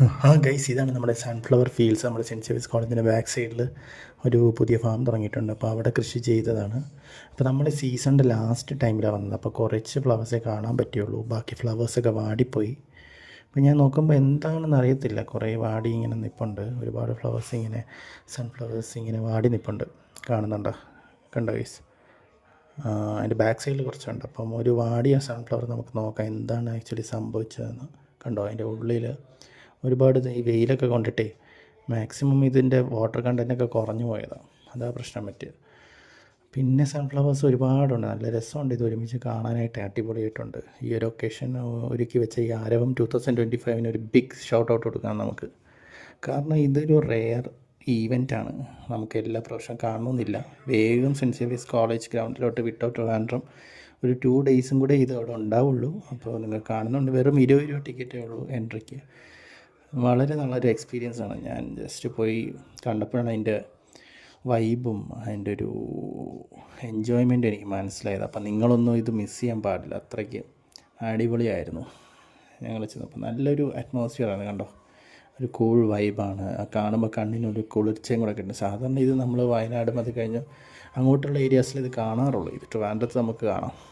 ആ ഗൈസ് ഇതാണ് നമ്മുടെ സൺഫ്ലവർ ഫീൽഡ്സ് നമ്മുടെ സെന്റ് സേവിയസ് കോളേജിന്റെ ബാക്ക് സൈഡിൽ ഒരു പുതിയ ഫാം തുടങ്ങിയിട്ടുണ്ട്. അപ്പോൾ അവിടെ കൃഷി ചെയ്തതാണ്. അപ്പോൾ നമ്മുടെ സീസണിന്റെ ലാസ്റ്റ് ടൈമിലാണ് വന്നത്. അപ്പോൾ കുറച്ച് ഫ്ലവേഴ്സേ കാണാൻ പറ്റുള്ളൂ ബാക്കി ഫ്ലവേഴ്സൊക്കെ വാടിപ്പോയി. അപ്പോൾ ഞാൻ നോക്കുമ്പോൾ എന്താണെന്ന് അറിയത്തില്ല. കുറേ വാടി ഇങ്ങനെ നിൽപ്പുണ്ട് ഒരുപാട് ഫ്ലവേഴ്സ് ഇങ്ങനെ സൺഫ്ലവേഴ്സ് ഇങ്ങനെ വാടി നിൽപ്പുണ്ട് കാണുന്നുണ്ടോ? കണ്ടോ ഗൈസ് അതിന്റെ ബാക്ക് സൈഡിൽ കുറച്ചുണ്ട്. അപ്പം ഒരു വാടിയ സൺഫ്ലവർ നമുക്ക് നോക്കാം. എന്താണ് ആക്ച്വലി സംഭവിച്ചതെന്ന്. കണ്ടോ? അതിന്റെ ഉള്ളിൽ ഒരുപാട് ഈ വെയിലൊക്കെ കൊണ്ടിട്ടേ മാക്സിമം ഇതിന്റെ വാട്ടർ കണ്ടന്റൊക്കെ കുറഞ്ഞു പോയതാണ് അതാ പ്രശ്നം പറ്റിയത്. പിന്നെ സൺഫ്ലവേഴ്സ് ഒരുപാടുണ്ട്. നല്ല രസമുണ്ട് ഇത് ഒരുമിച്ച് കാണാനായിട്ട് അടിപൊളിയായിട്ടുണ്ട്. ഈ ഒരു ഒക്കേഷൻ ഒരുക്കി വെച്ച ഈ ആരവം ടു തൗസൻഡ് ട്വന്റി ഫൈവിന് ഒരു ബിഗ് ഷൗട്ട് ഔട്ട് കൊടുക്കാം നമുക്ക്. കാരണം ഇതൊരു റെയർ ഈവന്റാണ് നമുക്ക് എല്ലാ പ്രാവശ്യം കാണണമെന്നില്ല. വേഗം സെന്റ് സേവിയസ് കോളേജ് ഗ്രൗണ്ടിലോട്ട് വിട്ടോ ട്രിവാൻഡ്രം ഒരു ടു ഡേയ്സും കൂടെ ഇത് അവിടെ ഉണ്ടാവുള്ളൂ. അപ്പോൾ നിങ്ങൾ കാണുന്നുണ്ട്. വെറും ഇരുപത് രൂപ ടിക്കറ്റേ ഉള്ളൂ എൻട്രിക്ക് വളരെ നല്ലൊരു എക്സ്പീരിയൻസ് ആണ്. ഞാൻ ജസ്റ്റ് പോയി കണ്ടപ്പോഴാണ് അതിന്റെ വൈബും അതിന്റെ ഒരു എൻജോയ്മെന്റ് എനിക്ക് മനസ്സിലായത്. അപ്പം നിങ്ങളൊന്നും ഇത് മിസ് ചെയ്യാൻ പാടില്ല. അത്രയ്ക്ക് അടിപൊളിയായിരുന്നു. ഞങ്ങൾ ചെന്നപ്പോൾ നല്ലൊരു അറ്റ്മോസ്ഫിയറാണ് കണ്ടോ? ഒരു കൂൾ വൈബാണ് കാണുമ്പോൾ കണ്ണിനൊരു കുളിർച്ചയും കൂടെ കിട്ടും. സാധാരണ ഇത് നമ്മൾ വയനാടും അത് കഴിഞ്ഞ് അങ്ങോട്ടുള്ള ഏരിയാസിൽ ഇത് കാണാറുള്ളൂ. ഇത് ട്രിവാൻഡ്രത്ത് നമുക്ക് കാണാം.